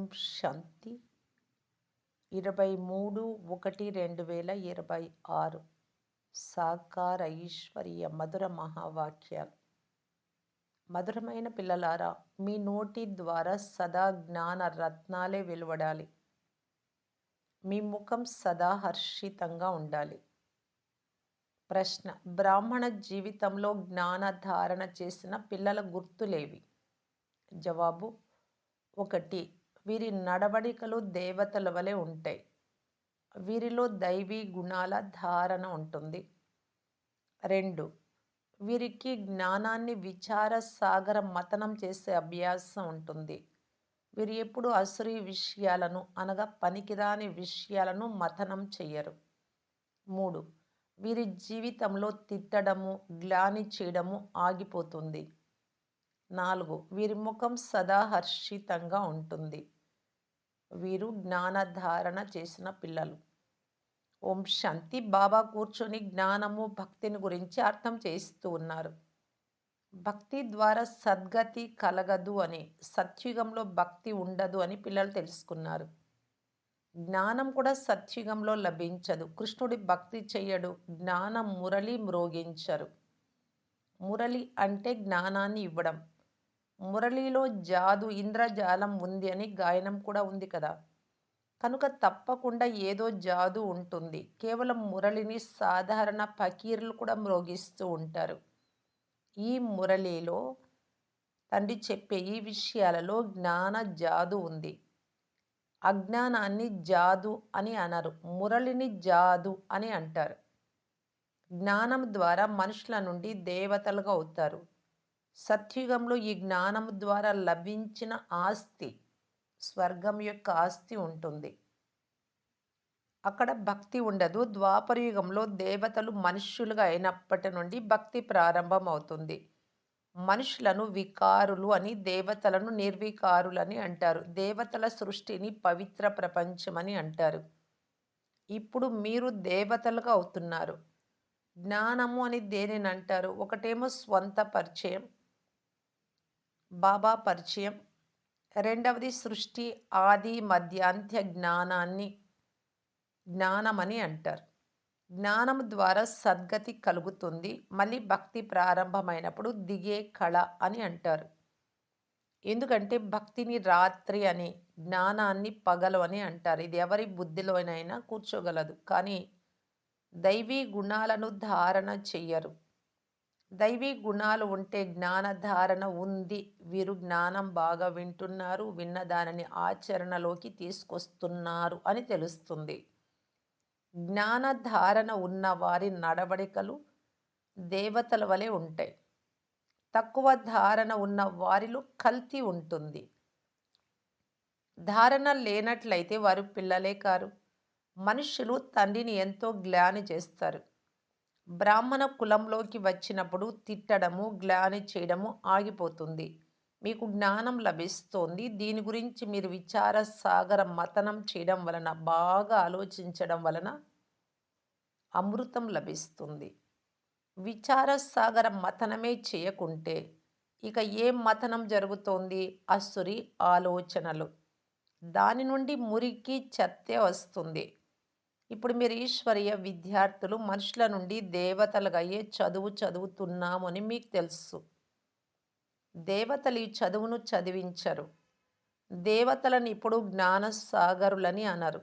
ఓం శాంతి ఇరవై మూడు ఒకటి రెండు వేల ఇరవై ఆరు. సాకార ఈశ్వరీయ మధుర మహావాక్యాలు. మధురమైన పిల్లలారా మీ నోటి ద్వారా సదా జ్ఞాన రత్నాలే వెలువడాలి. మీ ముఖం సదా హర్షితంగా ఉండాలి. ప్రశ్న బ్రాహ్మణ జీవితంలో జ్ఞాన ధారణ చేసిన పిల్లల గుర్తులేవి? జవాబు ఒకటి వీరి నడవడికలు దేవతల వలె ఉంటాయి. వీరిలో దైవీ గుణాల ధారణ ఉంటుంది. రెండు వీరికి జ్ఞానాన్ని విచార సాగర మతనం చేసే అభ్యాసం ఉంటుంది. వీరు ఎప్పుడు అసురి విషయాలను అనగా పనికిరాని విషయాలను మతనం చెయ్యరు. మూడు వీరి జీవితంలో తిట్టడము గ్లాని చేయడము ఆగిపోతుంది. నాలుగు. వీరి ముఖం సదా హర్షితంగా ఉంటుంది. వీరు జ్ఞానధారణ చేసిన పిల్లలు. ఓం శాంతి. బాబా కూర్చొని జ్ఞానము భక్తిని గురించి అర్థం చేస్తూ ఉన్నారు. భక్తి ద్వారా సద్గతి కలగదు అని సత్యుగంలో భక్తి ఉండదు అని పిల్లలు తెలుసుకున్నారు. జ్ఞానం కూడా సత్యుగంలో లభించదు. కృష్ణుడి భక్తి చెయ్యడు జ్ఞానం మురళి మ్రోగించరు. మురళి అంటే జ్ఞానాన్ని ఇవ్వడం. మురళిలో జాదు ఇంద్రజాలం ఉంది అని గాయనం కూడా ఉంది కదా. కనుక తప్పకుండా ఏదో జాదు ఉంటుంది. కేవలం మురళిని సాధారణ ఫకీర్లు కూడా మ్రోగిస్తూ ఉంటారు. ఈ మురళిలో తండ్రి చెప్పే ఈ విషయాలలో జ్ఞాన జాదు ఉంది. అజ్ఞానాన్ని జాదు అని అనరు. మురళిని జాదు అని అంటారు. జ్ఞానం ద్వారా మనుషుల నుండి దేవతలుగా అవుతారు. సత్యుగంలో ఈ జ్ఞానం ద్వారా లభించిన ఆస్తి స్వర్గం యొక్క ఆస్తి ఉంటుంది. అక్కడ భక్తి ఉండదు. ద్వాపరయుగంలో దేవతలు మనుష్యులుగా అయినప్పటి నుండి భక్తి ప్రారంభం అవుతుంది మనుషులను వికారులు అని దేవతలను నిర్వికారులని అంటారు. దేవతల సృష్టిని పవిత్ర ప్రపంచమని అంటారు. ఇప్పుడు మీరు దేవతలుగా అవుతున్నారు. జ్ఞానము అని దేనిని అంటారు? ఒకటేమో స్వంత పరిచయం బాబా పరిచయం. రెండవది సృష్టి ఆది మధ్యాంత్య జ్ఞానాన్ని జ్ఞానమని అంటారు. జ్ఞానం ద్వారా సద్గతి కలుగుతుంది. మళ్ళీ భక్తి ప్రారంభమైనప్పుడు దిగే కళ అని అంటారు. ఎందుకంటే భక్తిని రాత్రి అని జ్ఞానాన్ని పగలు అని అంటారు. ఇది ఎవరి బుద్ధిలోనైనా కూర్చోగలదు. కానీ దైవీ గుణాలను ధారణ చెయ్యరు. దైవీ గుణాలు ఉంటే జ్ఞానధారణ ఉంది. వీరు జ్ఞానం బాగా వింటున్నారు విన్న దానిని ఆచరణలోకి తీసుకొస్తున్నారు అని తెలుస్తుంది. జ్ఞానధారణ ఉన్న వారి నడవడికలు దేవతల వలె ఉంటాయి. తక్కువ ధారణ ఉన్న వారిలో కల్తీ ఉంటుంది. ధారణ లేనట్లయితే వారు పిల్లలే కారు. మనుషులు తండ్రిని ఎంతో గ్లాని చేస్తారు. బ్రాహ్మణ కులంలోకి వచ్చినప్పుడు తిట్టడము గ్లాని చేయడము ఆగిపోతుంది. మీకు జ్ఞానం లభిస్తోంది. దీని గురించి మీరు విచార సాగర మతనం చేయడం వలన బాగా ఆలోచించడం వలన అమృతం లభిస్తుంది. విచార సాగర మతనమే చేయకుంటే ఇక ఏం మతనం జరుగుతోంది? అసురి ఆలోచనలు. దాని నుండి మురికి చెత్తే వస్తుంది. ఇప్పుడు మీరు ఈశ్వరీయ విద్యార్థులు మనుషుల నుండి దేవతలుగయ్యే చదువు చదువుతున్నామని మీకు తెలుసు. దేవతలు ఈ చదువును చదివించరు. దేవతలను ఇప్పుడు జ్ఞానసాగరులని అనరు.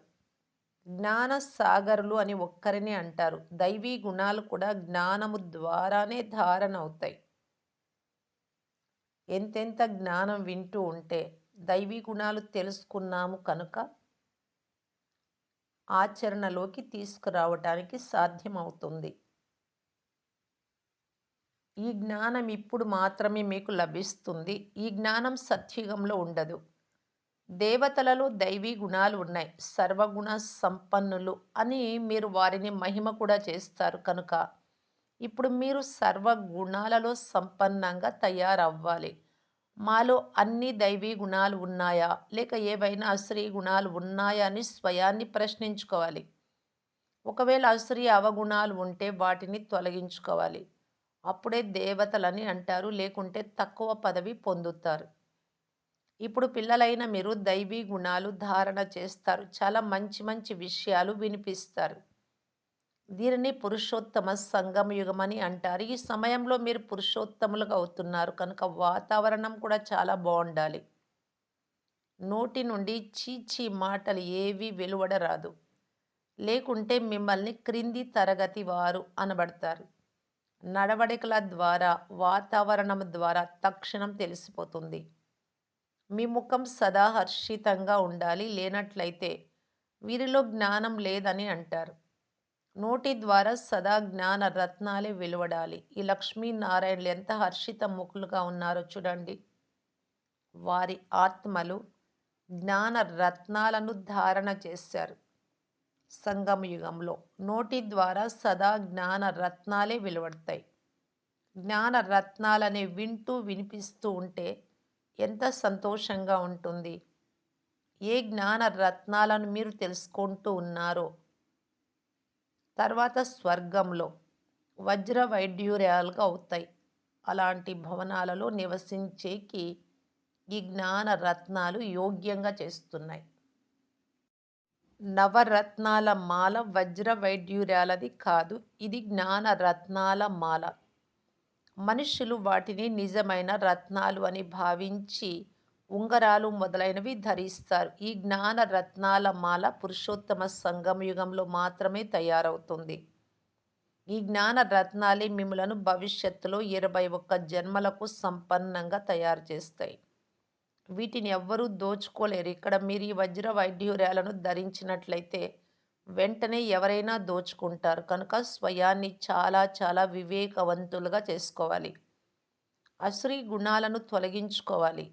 జ్ఞానసాగరులు అని ఒక్కరిని అంటారు. దైవీ గుణాలు కూడా జ్ఞానము ద్వారానే ధారణ అవుతాయి ఎంతెంత జ్ఞానం వింటూ ఉంటే దైవీ గుణాలు తెలుసుకున్నాము కనుక ఆచరణలోకి తీసుకురావటానికి సాధ్యమవుతుంది. ఈ జ్ఞానం ఇప్పుడు మాత్రమే మీకు లభిస్తుంది. ఈ జ్ఞానం సత్యుగంలో ఉండదు. దేవతలలో దైవీ గుణాలు ఉన్నాయి. సర్వగుణ సంపన్నులు అని మీరు వారిని మహిమ కూడా చేస్తారు కనుక. ఇప్పుడు మీరు సర్వగుణాలలో సంపన్నంగా తయారవ్వాలి. మాలో అన్ని దైవీ గుణాలు ఉన్నాయా? లేక ఏవైనా అశ్రీ గుణాలు ఉన్నాయా అని స్వయాన్ని ప్రశ్నించుకోవాలి. ఒకవేళ అశ్రీ అవగుణాలు ఉంటే వాటిని తొలగించుకోవాలి. అప్పుడే దేవతలని అంటారు లేకుంటే తక్కువ పదవి పొందుతారు. ఇప్పుడు పిల్లలైన మీరు దైవీ గుణాలు ధారణ చేస్తారు. చాలా మంచి మంచి విషయాలు వినిపిస్తారు. దీనిని పురుషోత్తమ సంగమ అని అంటారు. ఈ సమయంలో మీరు పురుషోత్తములుగా అవుతున్నారు. కనుక వాతావరణం కూడా చాలా బాగుండాలి. నోటి నుండి చీచి మాటలు ఏవి వెలువడరాదు. లేకుంటే మిమ్మల్ని క్రింది తరగతి వారు అనబడతారు. నడవడికల ద్వారా వాతావరణం ద్వారా తక్షణం తెలిసిపోతుంది. మీ ముఖం సదా హర్షితంగా ఉండాలి. లేనట్లయితే వీరిలో జ్ఞానం లేదని అంటారు. నోటి ద్వారా సదా జ్ఞాన రత్నాలే వెలువడాలి. ఈ లక్ష్మీనారాయణులు ఎంత హర్షిత ముఖులుగా ఉన్నారో చూడండి. వారి ఆత్మలు జ్ఞాన రత్నాలను ధారణ చేశారు. సంగమ యుగంలో నోటి ద్వారా సదా జ్ఞాన రత్నాలే వెలువడతాయి. జ్ఞాన రత్నాలనే వింటూ వినిపిస్తూ ఉంటే ఎంత సంతోషంగా ఉంటుంది. ఏ జ్ఞాన రత్నాలను మీరు తెలుసుకుంటూ ఉన్నారో తర్వాత స్వర్గంలో వజ్ర వైడ్యూర్యాలుగా అవుతాయి. అలాంటి భవనాలలో నివసించేకి ఈ జ్ఞాన రత్నాలు యోగ్యంగా చేస్తున్నాయి. నవరత్నాల మాల వజ్ర వైడ్యూర్యాలది కాదు ఇది జ్ఞాన రత్నాల మాల. మనుషులు వాటిని నిజమైన రత్నాలు అని భావించి ఉంగరాలు మొదలైనవి ధరిస్తారు. ఈ జ్ఞాన రత్నాల మాల పురుషోత్తమ సంగమ యుగంలో మాత్రమే తయారవుతుంది. ఈ జ్ఞాన రత్నాలే మిమ్మలను భవిష్యత్తులో ఇరవై ఒక్క జన్మలకు సంపన్నంగా తయారు చేస్తాయి. వీటిని ఎవ్వరూ దోచుకోలేరు. ఇక్కడ మీరు ఈ వజ్ర వైడ్యూర్యాలను ధరించినట్లయితే వెంటనే ఎవరైనా దోచుకుంటారు. కనుక స్వయాన్ని చాలా చాలా వివేకవంతులుగా చేసుకోవాలి. అసురీ గుణాలను తొలగించుకోవాలి.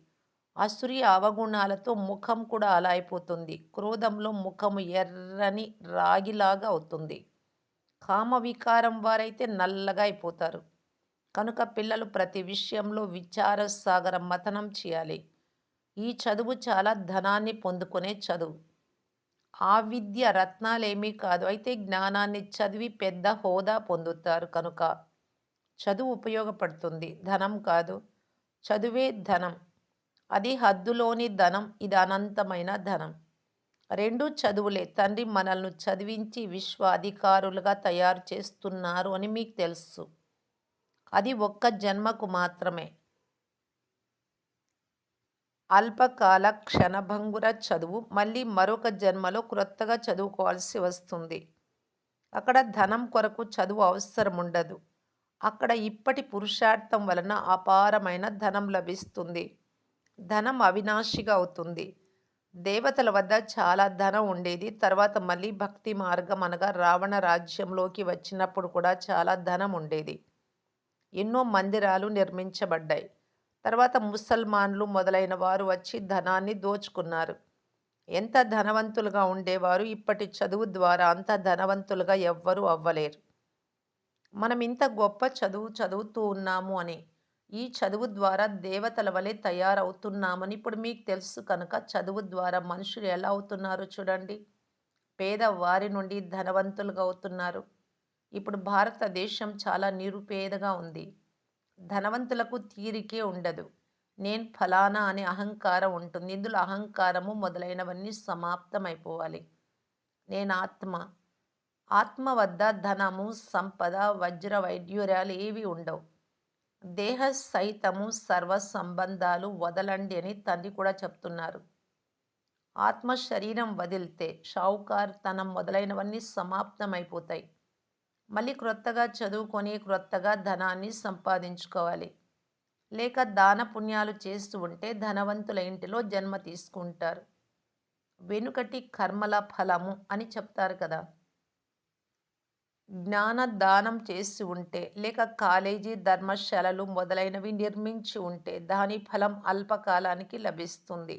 అసురీ అవగుణాలతో ముఖం కూడా అలా అయిపోతుంది. క్రోధంలో ముఖము ఎర్రని రాగిలాగా అవుతుంది. కామవికారం వారైతే నల్లగా అయిపోతారు. కనుక పిల్లలు ప్రతి విషయంలో విచారసాగర మథనం చేయాలి. ఈ చదువు చాలా ధనాన్ని పొందుకునే చదువు. ఆ విద్య రత్నాలేమీ కాదు. అయితే జ్ఞానాన్ని చదివి పెద్ద హోదా పొందుతారు కనుక. చదువు ఉపయోగపడుతుంది. ధనం కాదు. చదువే ధనం. అది హద్దులోని ధనం ఇది అనంతమైన ధనం. రెండు చదువులే. తండ్రి మనల్ని చదివించి విశ్వ అధికారులుగా తయారు చేస్తున్నారు అని మీకు తెలుసు. అది ఒక్క జన్మకు మాత్రమే. అల్పకాల క్షణభంగుర చదువు మళ్ళీ మరొక జన్మలో క్రొత్తగా చదువుకోవాల్సి వస్తుంది. అక్కడ ధనం కొరకు చదువు అవసరం ఉండదు అక్కడ ఇప్పటి పురుషార్థం వలన అపారమైన ధనం లభిస్తుంది. ధనం అవినాశిగా అవుతుంది. దేవతల వద్ద చాలా ధనం ఉండేది. తర్వాత మళ్ళీ భక్తి మార్గం అనగా రావణ రాజ్యంలోకి వచ్చినప్పుడు కూడా చాలా ధనం ఉండేది. ఎన్నో మందిరాలు నిర్మించబడ్డాయి. తర్వాత ముసల్మాన్లు మొదలైన వారు వచ్చి ధనాన్ని దోచుకున్నారు. ఎంత ధనవంతులుగా ఉండేవారు ఇప్పటి చదువు ద్వారా అంత ధనవంతులుగా ఎవ్వరూ అవ్వలేరు. మనం ఇంత గొప్ప చదువు చదువుతూ ఉన్నాము అని ఈ చదువు ద్వారా దేవతల వలె తయారవుతున్నామని ఇప్పుడు మీకు తెలుసు కనుక చదువు ద్వారా మనుషులు ఎలా అవుతున్నారో చూడండి. పేదవారి నుండి ధనవంతులుగా అవుతున్నారు. ఇప్పుడు భారతదేశం చాలా నిరుపేదగా ఉంది. ధనవంతులకు తీరికే ఉండదు. నేను ఫలానా అనే అహంకారం ఉంటుంది. ఇందులో అహంకారము మొదలైనవన్నీ సమాప్తమైపోవాలి. నేను ఆత్మ. ఆత్మ వద్ద ధనము సంపద వజ్ర వైడ్యూర్యాలు ఏవి ఉండవు. దేహ సహితము సర్వ సంబంధాలు వదలండి అని తండ్రి కూడా చెప్తున్నారు. ఆత్మ శరీరం వదిలితే షావుకార్ తనం మొదలైనవన్నీ సమాప్తమైపోతాయి. మళ్ళీ క్రొత్తగా చదువుకొని క్రొత్తగా ధనాన్ని సంపాదించుకోవాలి. లేక దాన పుణ్యాలు చేస్తూ ఉంటే ధనవంతుల ఇంటిలో జన్మ తీసుకుంటారు. వెనుకటి కర్మల ఫలము అని చెప్తారు కదా. జ్ఞాన దానం చేసి ఉంటే లేక కాలేజీ ధర్మశాలలు మొదలైనవి నిర్మించి ఉంటే దాని ఫలం అల్పకాలానికి లభిస్తుంది.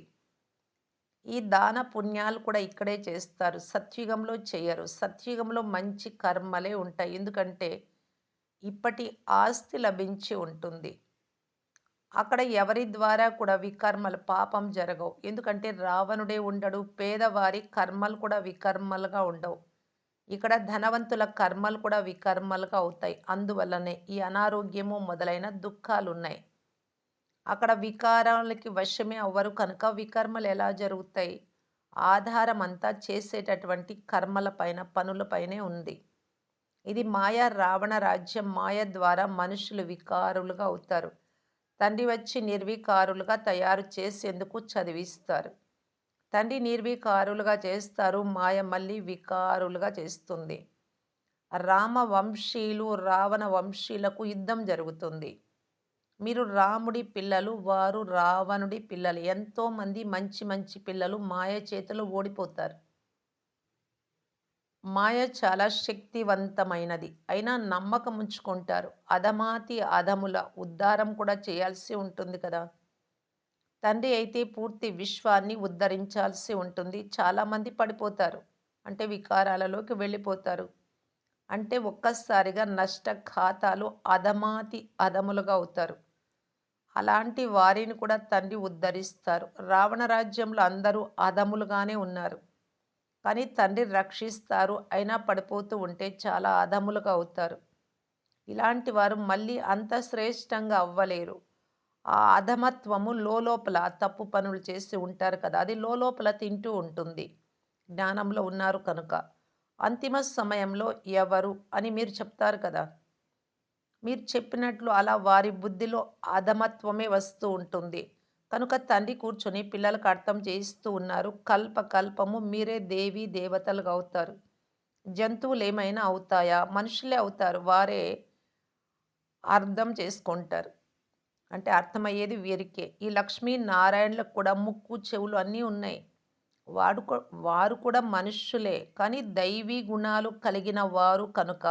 ఈ దాన పుణ్యాలు కూడా ఇక్కడే చేస్తారు. సత్యుగంలో చేయరు. సత్యుగంలో మంచి కర్మలే ఉంటాయి. ఎందుకంటే ఇప్పటి ఆస్తి లభించి ఉంటుంది. అక్కడ ఎవరి ద్వారా కూడా వికర్మలు పాపం జరగవు. ఎందుకంటే రావణుడే ఉండడు. పేదవారి కర్మలు కూడా వికర్మలుగా ఉండవు. ఇక్కడ ధనవంతుల కర్మలు కూడా వికర్మలుగా అవుతాయి. అందువల్లనే ఈ అనారోగ్యము మొదలైన దుఃఖాలు ఉన్నాయి అక్కడ వికారాలకి వశమే అవ్వరు. కనుక వికర్మలు ఎలా జరుగుతాయి? ఆధారం అంతా చేసేటటువంటి కర్మల పైన పనులపైనే ఉంది. ఇది మాయ రావణ రాజ్యం మాయ ద్వారా మనుషులు వికారులుగా అవుతారు. తండ్రి వచ్చి నిర్వికారులుగా తయారు చేసేందుకు చదివిస్తారు. తండ్రి నిర్వికారులుగా చేస్తారు మాయ మళ్ళీ వికారులుగా చేస్తుంది. రామ వంశీలు రావణ వంశీలకు యుద్ధం జరుగుతుంది. మీరు రాముడి పిల్లలు వారు రావణుడి పిల్లలు. ఎంతోమంది మంచి మంచి పిల్లలు మాయ చేతిలో ఓడిపోతారు. మాయ చాలా శక్తివంతమైనది. అయినా నమ్మకం ఉంచుకుంటారు. అధమాతి అధముల ఉద్ధారం కూడా చేయాల్సి ఉంటుంది కదా. తండ్రి అయితే పూర్తి విశ్వాన్ని ఉద్ధరించాల్సి ఉంటుంది. చాలామంది పడిపోతారు. అంటే వికారాలలోకి వెళ్ళిపోతారు. అంటే ఒక్కసారిగా నష్ట ఖాతాలు అధమాతి అధములుగా అవుతారు. అలాంటి వారిని కూడా తండ్రి ఉద్ధరిస్తారు. రావణ రాజ్యంలో అందరూ అధములుగానే ఉన్నారు. కానీ తండ్రి రక్షిస్తారు. అయినా పడిపోతూ ఉంటే చాలా అధములుగా అవుతారు. ఇలాంటి వారు మళ్ళీ అంత శ్రేష్టంగా అవ్వలేరు. అధమత్వము లోపల తప్పు పనులు చేసి ఉంటారు కదా అది లోపల తింటూ ఉంటుంది. జ్ఞానంలో ఉన్నారు కనుక. అంతిమ సమయంలో ఎవరు అని మీరు చెప్తారు కదా. మీరు చెప్పినట్లు అలా వారి బుద్ధిలో అధమత్వమే వస్తూ ఉంటుంది. కనుక తండ్రి కూర్చొని పిల్లలకు అర్థం చేయిస్తూ ఉన్నారు. కల్ప కల్పము మీరే దేవి దేవతలుగా అవుతారు. జంతువులు ఏమైనా అవుతాయా? మనుషులే అవుతారు. వారే అర్థం చేసుకుంటారు. అంటే అర్థమయ్యేది వీరికే. ఈ లక్ష్మీ నారాయణలకు కూడా ముక్కు చెవులు అన్నీ ఉన్నాయి. వాడు వారు కూడా మనుష్యులే కానీ దైవీ గుణాలు కలిగిన వారు కనుక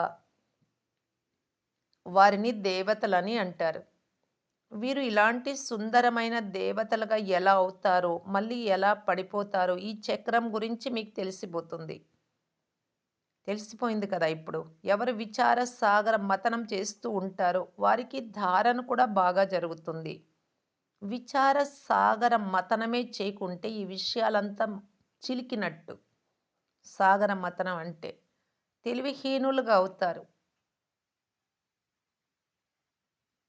వారిని దేవతలని అంటారు. వీరు ఇలాంటి సుందరమైన దేవతలుగా ఎలా అవుతారో మళ్ళీ ఎలా పడిపోతారో ఈ చక్రం గురించి మీకు తెలిసిపోతుంది. తెలిసిపోయింది కదా ఇప్పుడు. ఎవరు విచార సాగర మతనం చేస్తూ ఉంటారో వారికి ధారణ కూడా బాగా జరుగుతుంది. విచార సాగర మతనమే చేయకుంటే ఈ విషయాలంతా చిలికినట్టు. సాగర మతనం అంటే తెలివిహీనులుగా అవుతారు.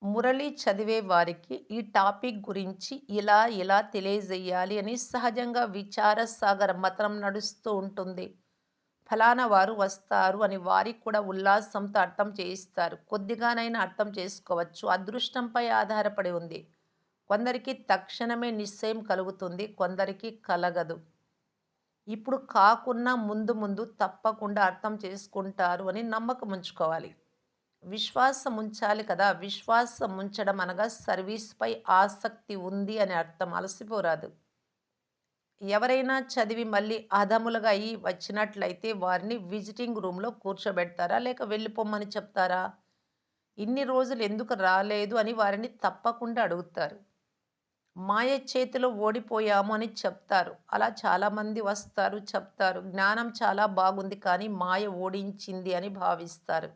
మురళి చదివే వారికి ఈ టాపిక్ గురించి ఇలా ఇలా తెలియజేయాలి అని సహజంగా విచార సాగర మతనం నడుస్తూ ఉంటుంది. ఫలానా వారు వస్తారు అని వారికి కూడా ఉల్లాసంతో అర్థం చేయిస్తారు. కొద్దిగానైనా అర్థం చేసుకోవచ్చు. అదృష్టంపై ఆధారపడి ఉంది. కొందరికి తక్షణమే నిశ్చయం కలుగుతుంది. కొందరికి కలగదు. ఇప్పుడు కాకున్నా ముందు ముందు తప్పకుండా అర్థం చేసుకుంటారు అని నమ్మకం ఉంచుకోవాలి. విశ్వాసం ఉంచాలి కదా. విశ్వాసం ఉంచడం అనగా సర్వీస్పై ఆసక్తి ఉంది అని అర్థం. అలసిపోరాదు. ఎవరైనా చదివి మళ్ళీ అధములుగా అయి వచ్చినట్లయితే వారిని విజిటింగ్ రూమ్లో కూర్చోబెడతారా? లేక వెళ్ళిపోమ్మని చెప్తారా? ఇన్ని రోజులు ఎందుకు రాలేదు అని వారిని తప్పకుండా అడుగుతారు. మాయ చేతిలో ఓడిపోయాము అని చెప్తారు. అలా చాలామంది వస్తారు చెప్తారు. జ్ఞానం చాలా బాగుంది కానీ మాయ ఓడించింది అని భావిస్తారు.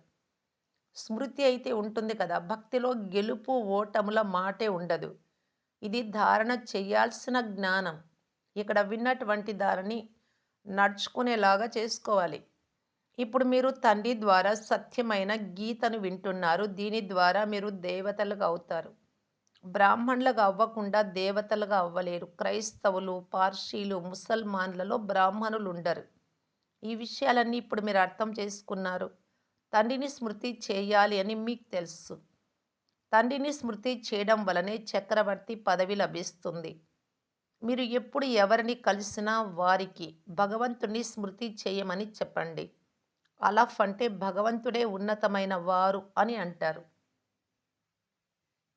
స్మృతి అయితే ఉంటుంది కదా. భక్తిలో గెలుపు ఓటముల మాటే ఉండదు. ఇది ధారణ చేయాల్సిన జ్ఞానం. ఇక్కడ విన్నటువంటి దానిని నడుచుకునేలాగా చేసుకోవాలి. ఇప్పుడు మీరు తండ్రి ద్వారా సత్యమైన గీతను వింటున్నారు. దీని ద్వారా మీరు దేవతలుగా అవుతారు. బ్రాహ్మణులుగా అవ్వకుండా దేవతలుగా అవ్వలేరు. క్రైస్తవులు పార్సీలు ముసల్మాన్లలో బ్రాహ్మణులు ఉండరు ఈ విషయాలన్నీ ఇప్పుడు మీరు అర్థం చేసుకున్నారు. తండ్రిని స్మృతి చేయాలి అని మీకు తెలుసు. తండ్రిని స్మృతి చేయడం వలనే చక్రవర్తి పదవి లభిస్తుంది. మీరు ఎప్పుడు ఎవరిని కలిసినా వారికి భగవంతుని స్మృతి చేయమని చెప్పండి. అలఫ్ అంటే భగవంతుడే ఉన్నతమైన వారు అని అంటారు.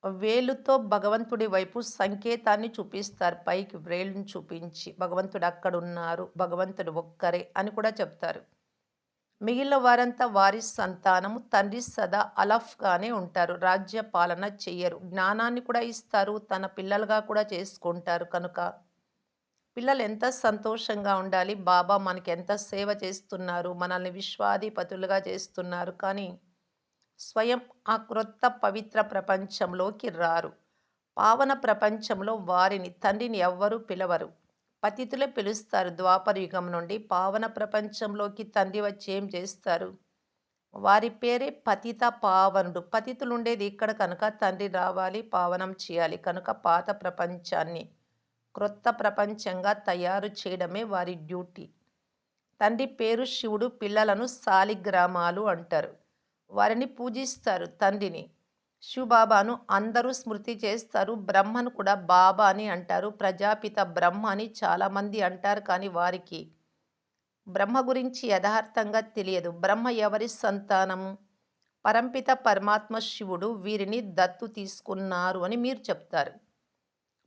వేలుతో భగవంతుడి వైపు సంకేతాన్ని చూపిస్తారు. పైకి వేలుని చూపించి భగవంతుడు అక్కడ ఉన్నారు భగవంతుడు ఒక్కరే అని కూడా చెప్తారు. మిగిలిన వారంతా వారి సంతానము తండ్రి సదా అలఫ్గానే ఉంటారు. రాజ్య పాలన చెయ్యరు. జ్ఞానాన్ని కూడా ఇస్తారు. తన పిల్లలుగా కూడా చేసుకుంటారు కనుక. పిల్లలు ఎంత సంతోషంగా ఉండాలి. బాబా మనకి ఎంత సేవ చేస్తున్నారు. మనల్ని విశ్వాధిపతులుగా చేస్తున్నారు. కానీ స్వయం ఆ క్రొత్త పవిత్ర ప్రపంచంలోకి రారు. పావన ప్రపంచంలో వారిని తండ్రిని ఎవ్వరూ పిలవరు. పతితులే పిలుస్తారు. ద్వాపర యుగం నుండి పావన ప్రపంచంలోకి తండ్రి వచ్చి ఏం చేస్తారు? వారి పేరే పతిత పావనుడు. పతితులు ఉండేది ఇక్కడ కనుక తండ్రి రావాలి పావనం చేయాలి. కనుక పాత ప్రపంచాన్ని క్రొత్త ప్రపంచంగా తయారు చేయడమే వారి డ్యూటీ. తండ్రి పేరు శివుడు పిల్లలను సాలిగ్రామాలు అంటారు. వారిని పూజిస్తారు తండ్రిని. శివబాబాను అందరూ స్మృతి చేస్తారు. బ్రహ్మను కూడా బాబా అని అంటారు. ప్రజాపిత బ్రహ్మ అని చాలామంది అంటారు. కానీ వారికి బ్రహ్మ గురించి యథార్థంగా తెలియదు. బ్రహ్మ ఎవరి సంతానము? పరంపిత పరమాత్మ శివుడు వీరిని దత్తు తీసుకున్నారు అని మీరు చెప్తారు.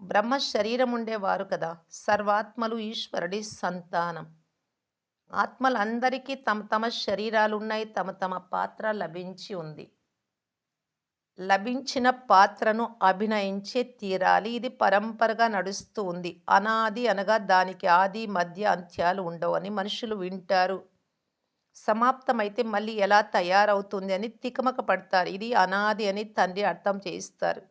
బ్రహ్మ శరీరం ఉండేవారు కదా. సర్వాత్మలు ఈశ్వరుడి సంతానం. ఆత్మలందరికీ తమ తమ శరీరాలు ఉన్నాయి తమ తమ పాత్ర లభించి ఉంది. లభించిన పాత్రను అభినయించే తీరాలి. ఇది పరంపరగా నడుస్తూ ఉంది. అనాది అనగా దానికి ఆది మధ్య అంత్యాలు ఉండవు అని మనుషులు వింటారు. సమాప్తమైతే మళ్ళీ ఎలా తయారవుతుంది అని తికమక పడతారు. ఇది అనాది అని తండ్రి అర్థం చేయిస్తారు.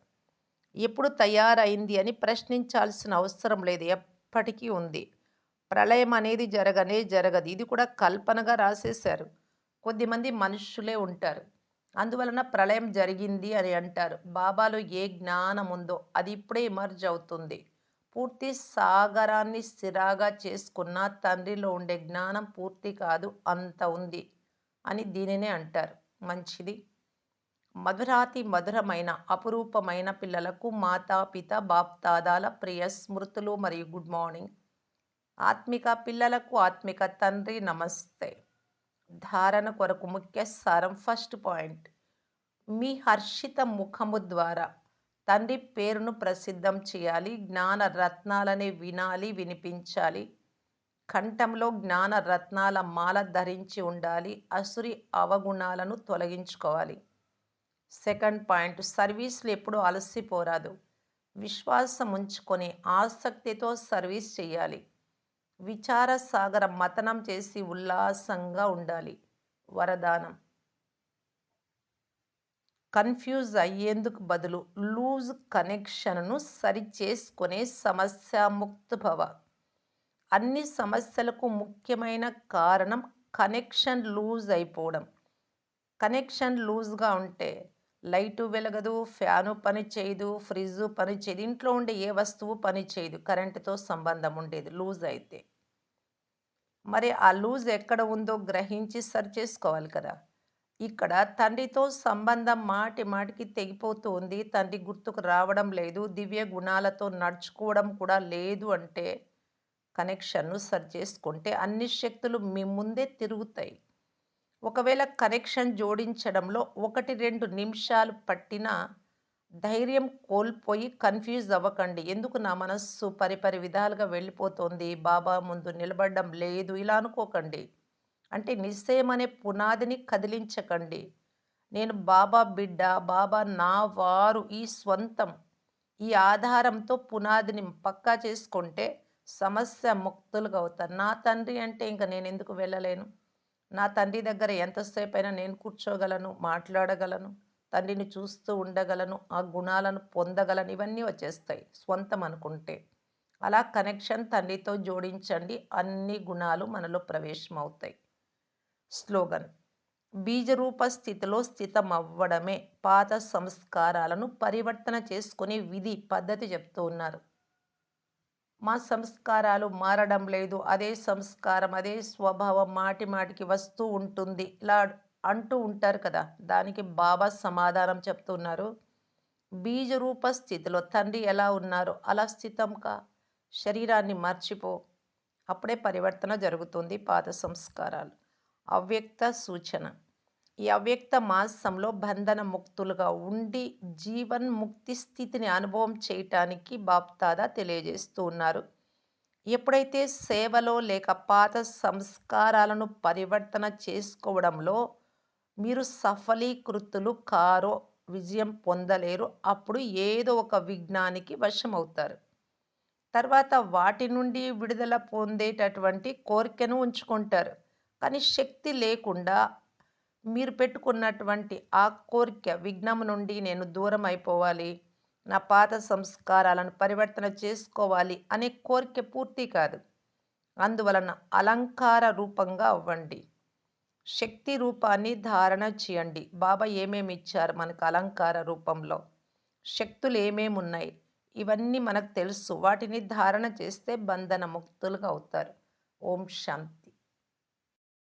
ఎప్పుడు తయారైంది అని ప్రశ్నించాల్సిన అవసరం లేదు. ఎప్పటికీ ఉంది. ప్రళయం అనేది జరగనే జరగదు. ఇది కూడా కల్పనగా రాసేశారు. కొద్దిమంది మనుషులే ఉంటారు. అందువలన ప్రళయం జరిగింది అని అంటారు. బాబాలో ఏ జ్ఞానం ఉందో అది ఇప్పుడే ఎమర్జ్ అవుతుంది. పూర్తి సాగరాన్ని స్థిరాగా చేసుకున్న తండ్రిలో ఉండే జ్ఞానం పూర్తి కాదు అంత ఉంది అని దీనినే అంటారు. మంచిది. మధురాతి మధురమైన అపురూపమైన పిల్లలకు మాతాపిత బాప్తాదాల ప్రియ స్మృతులు మరియు గుడ్ మార్నింగ్. ఆత్మిక పిల్లలకు ఆత్మిక తండ్రి నమస్తే. ధారణ కొరకు ముఖ్య సారం ఫస్ట్ పాయింట్. మీ హర్షిత ముఖము ద్వారా తండ్రి పేరును ప్రసిద్ధం చేయాలి జ్ఞాన రత్నాలనే వినాలి వినిపించాలి. కంఠంలో జ్ఞాన రత్నాల మాల ధరించి ఉండాలి అసురి అవగుణాలను తొలగించుకోవాలి. సెకండ్ పాయింట్ సర్వీస్లు ఎప్పుడు అలసిపోరాదు. విశ్వాసం ఉంచుకొని ఆసక్తితో సర్వీస్ చేయాలి. విచారసాగరం మథనం మతనం చేసి ఉల్లాసంగా ఉండాలి. వరదానం. కన్ఫ్యూజ్ అయ్యేందుకు బదులు లూజ్ కనెక్షన్ను సరిచేసుకునే సమస్యాముక్త భవ అన్ని సమస్యలకు ముఖ్యమైన కారణం కనెక్షన్ లూజ్ అయిపోవడం. కనెక్షన్ లూజ్గా ఉంటే లైటు వెలగదు ఫ్యాను పని చేయదు ఫ్రిడ్జ్ పని చేయదు ఇంట్లో ఉండే ఏ వస్తువు పని చేయదు కరెంటుతో సంబంధం ఉండేది లూజ్ అయితే. మరి ఆ లూజ్ ఎక్కడ ఉందో గ్రహించి సరి చేసుకోవాలి కదా. ఇక్కడ తండ్రితో సంబంధం మాటి మాటికి తెగిపోతూ ఉంది తండ్రి గుర్తుకు రావడం లేదు. దివ్య గుణాలతో నడుచుకోవడం కూడా లేదు అంటే కనెక్షన్ను సరి చేసుకుంటే అన్ని శక్తులు మీ ముందే తిరుగుతాయి. ఒకవేళ కనెక్షన్ జోడించడంలో ఒకటి రెండు నిమిషాలు పట్టినా ధైర్యం కోల్పోయి కన్ఫ్యూజ్ అవ్వకండి. ఎందుకు నా మనస్సు పరిపరి విధాలుగా వెళ్ళిపోతుంది? బాబా ముందు నిలబడడం లేదు. ఇలా అనుకోకండి. అంటే నిశ్చయం అనే పునాదిని కదిలించకండి. నేను బాబా బిడ్డ బాబా నా వారు ఈ స్వంతం ఈ ఆధారంతో పునాదిని పక్కా చేసుకుంటే సమస్య ముక్తులుగా అవుతాను నా తండ్రి అంటే ఇంకా నేను ఎందుకు వెళ్ళలేను? నా తండ్రి దగ్గర ఎంతసేపు అయినా నేను కూర్చోగలను మాట్లాడగలను. తండ్రిని చూస్తూ ఉండగలను ఆ గుణాలను పొందగలను ఇవన్నీ వచ్చేస్తాయి. స్వంతం అనుకుంటే. అలా కనెక్షన్ తండ్రితో జోడించండి. అన్ని గుణాలు మనలో ప్రవేశమవుతాయి. స్లోగన్. బీజరూప స్థితిలో స్థితమవ్వడమే పాత సంస్కారాలను పరివర్తన చేసుకునే విధి పద్ధతి చెప్తూ ఉన్నారు. మా సంస్కారాలు మారడం లేదు. అదే సంస్కారం అదే స్వభావం మాటి మాటికి వస్తూ ఉంటుంది. ఇలా అంటూ ఉంటారు కదా. దానికి బాబా సమాధానం చెప్తున్నారు. బీజరూప స్థితిలో తండ్రి ఎలా ఉన్నారో? అలా స్థితం కా? శరీరాన్ని మర్చిపో. అప్పుడే పరివర్తన జరుగుతుంది. పాత సంస్కారాలు. అవ్యక్త సూచన. ఈ అవ్యక్త మాసంలో బంధన ముక్తులుగా ఉండి జీవన్ ముక్తి స్థితిని అనుభవం చేయటానికి బాప్తాదా తెలియజేస్తూ ఉన్నారు. ఎప్పుడైతే సేవలో లేక పాత సంస్కారాలను పరివర్తన చేసుకోవడంలో మీరు సఫలీకృతులు కారో విజయం పొందలేరు. అప్పుడు ఏదో ఒక విఘ్నానికి వశమవుతారు. తర్వాత వాటి నుండి విడుదల పొందేటటువంటి కోరికను ఉంచుకుంటారు. కానీ శక్తి లేకుండా మీరు పెట్టుకున్నటువంటి ఆ కోరిక విఘ్నం నుండి నేను దూరం అయిపోవాలి. నా పాత సంస్కారాలను పరివర్తన చేసుకోవాలి అనే కోరిక పూర్తి కాదు. అందువలన అలంకార రూపంగా అవ్వండి. శక్తి రూపాన్ని ధారణ చేయండి. బాబా ఏమేమి ఇచ్చారు మనకు అలంకార రూపంలో? శక్తులు ఏమేమి ఉన్నాయి? ఇవన్నీ మనకు తెలుసు. వాటిని ధారణ చేస్తే బంధన ముక్తులుగా అవుతారు. ఓం శాంతి.